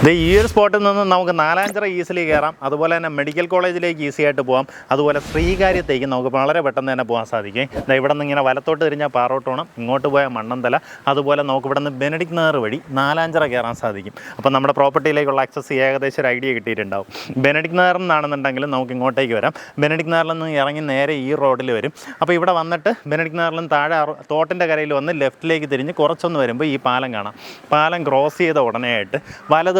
ഇത് ഈ ഒരു സ്പോട്ടിൽ നിന്ന് നമുക്ക് നാലാഞ്ചിറ ഈസിലി കയറാം. അതുപോലെ തന്നെ മെഡിക്കൽ കോളേജിലേക്ക് ഈസി ആയിട്ട് പോകാം അതുപോലെ ശ്രീകാര്യത്തേക്ക് നമുക്ക് വളരെ പെട്ടെന്ന് തന്നെ പോകാൻ സാധിക്കും. ഇവിടെ നിന്ന് ഇങ്ങനെ വലത്തോട്ട് തിരിഞ്ഞാൽ പാറോട്ടോണം ഇങ്ങോട്ട് പോയാൽ മണ്ണന്തല അതുപോലെ നമുക്ക് ഇവിടെ നിന്ന് ബെനഡിക് നേർ വഴി നാലാഞ്ചിറ കയറാൻ സാധിക്കും. അപ്പോൾ നമ്മുടെ പ്രോപ്പർട്ടിയിലേക്കുള്ള ആക്സസ് ഏകദേശം ഒരു ഐഡിയ കിട്ടിയിട്ടുണ്ടാവും. ബെനഡിക് നേറിൽ നിന്നാണെന്നുണ്ടെങ്കിൽ നമുക്ക് ഇങ്ങോട്ടേക്ക് വരാം. ബെനഡിക് നേറിൽ നിന്ന് ഇറങ്ങി നേരെ ഈ റോഡിൽ വരും. അപ്പോൾ ഇവിടെ വന്നിട്ട് ബെനഡിക് നിന്ന് താഴെ തോട്ടിന്റെ കരയിൽ വന്ന് ലെഫ്റ്റിലേക്ക് തിരിഞ്ഞ് കുറച്ചൊന്ന് വരുമ്പോൾ ഈ പാലം കാണാം. പാലം ക്രോസ് ചെയ്ത ഉടനെ ആയിട്ട്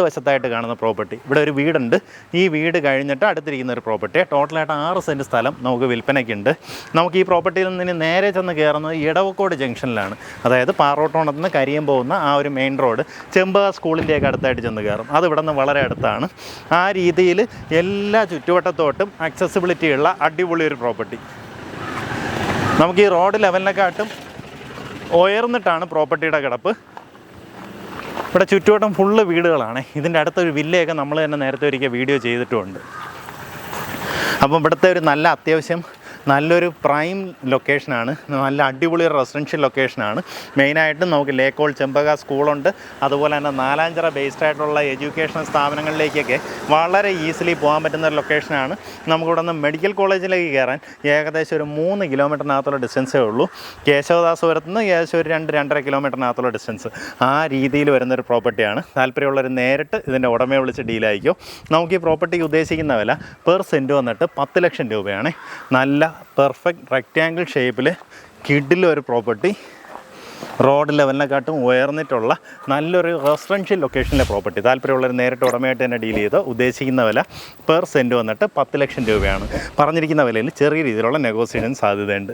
വലതുവശത്തായിട്ട് കാണുന്ന പ്രോപ്പർട്ടി ഇവിടെ ഒരു വീടുണ്ട്. ഈ വീട് കഴിഞ്ഞിട്ട് അടുത്തിരിക്കുന്ന ഒരു പ്രോപ്പർട്ടി ടോട്ടലായിട്ട് ആറ് സെന്റ് സ്ഥലം നമുക്ക് വിൽപ്പനയ്ക്കുണ്ട്. നമുക്ക് ഈ പ്രോപ്പർട്ടിയിൽ നിന്ന് നേരെ ചെന്ന് കയറുന്നത് ഇടവക്കോട് ജംഗ്ഷനിലാണ്. അതായത് പാറോട്ടോണത്ത് നിന്ന് കരിയം പോകുന്ന ആ ഒരു മെയിൻ റോഡ് ചെമ്പക സ്കൂളിന്റെയൊക്കെ അടുത്തായിട്ട് ചെന്ന് കയറും അത് ഇവിടെ നിന്ന് വളരെ അടുത്താണ്. ആ രീതിയിൽ എല്ലാ ചുറ്റുവട്ടത്തോട്ടും അക്സസിബിലിറ്റി ഉള്ള അടിപൊളി ഒരു പ്രോപ്പർട്ടി നമുക്ക് ഈ റോഡ് ലെവലിനെക്കാട്ടും ഉയർന്നിട്ടാണ് പ്രോപ്പർട്ടിയുടെ കിടപ്പ്. ഇവിടെ ചുറ്റുവട്ടം ഫുള്ള് വീടുകളാണ്. ഇതിന്റെ അടുത്തൊരു വില്ലയൊക്കെ നമ്മൾ തന്നെ നേരത്തെ ഒരിക്കൽ വീഡിയോ ചെയ്തിട്ടുമുണ്ട്. അപ്പം ഇവിടുത്തെ ഒരു നല്ല അത്യാവശ്യം നല്ലൊരു പ്രൈം ലൊക്കേഷനാണ്. നല്ല അടിപൊളി റെസിഡൻഷ്യൽ ലൊക്കേഷനാണ്. മെയിനായിട്ടും നമുക്ക് ലേക്കോൾ ചെമ്പക സ്കൂളുണ്ട്. അതുപോലെ തന്നെ നാലാഞ്ചിറ ബേസ്ഡ് ആയിട്ടുള്ള എഡ്യൂക്കേഷൻ സ്ഥാപനങ്ങളിലേക്കൊക്കെ വളരെ ഈസിലി പോകാൻ പറ്റുന്ന ഒരു ലൊക്കേഷനാണ് നമുക്കിവിടെ നിന്ന് മെഡിക്കൽ കോളേജിലേക്ക് കയറാൻ ഏകദേശം ഒരു മൂന്ന് കിലോമീറ്ററിനകത്തുള്ള ഡിസ്റ്റൻസേ ഉള്ളൂ. കേശവദാസപുരത്ത് നിന്ന് ഏകദേശം ഒരു രണ്ട് രണ്ടര കിലോമീറ്ററിനകത്തുള്ള ഡിസ്റ്റൻസ് ആ രീതിയിൽ വരുന്നൊരു പ്രോപ്പർട്ടിയാണ് താല്പര്യമുള്ളവർ നേരിട്ട് ഇതിന്റെ ഉടമയെ വിളിച്ച് ഡീലായിരിക്കും നമുക്ക് ഈ പ്രോപ്പർട്ടി ഉദ്ദേശിക്കുന്ന വില പെർ സെന്റ് വന്നിട്ട് പത്ത് ലക്ഷം രൂപയാണ്. നല്ല പെർഫെക്റ്റ് റെക്റ്റാങ്കിൾ ഷേപ്പിൽ കിഡിലൊരു പ്രോപ്പർട്ടി. റോഡ് ലെവലിനെക്കാട്ടും ഉയർന്നിട്ടുള്ള നല്ലൊരു റെസിഡൻഷ്യൽ ലൊക്കേഷനിലെ പ്രോപ്പർട്ടി. താല്പര്യമുള്ളവർ നേരിട്ട് ഉടമയായിട്ട് തന്നെ ഡീൽ ചെയ്ത് ഉദ്ദേശിക്കുന്ന വില പെർ സെന്റ് വന്നിട്ട് പത്ത് ലക്ഷം രൂപയാണ്. പറഞ്ഞിരിക്കുന്ന വിലയിൽ ചെറിയ രീതിയിലുള്ള നെഗോസിയേഷൻ സാധ്യതയുണ്ട്.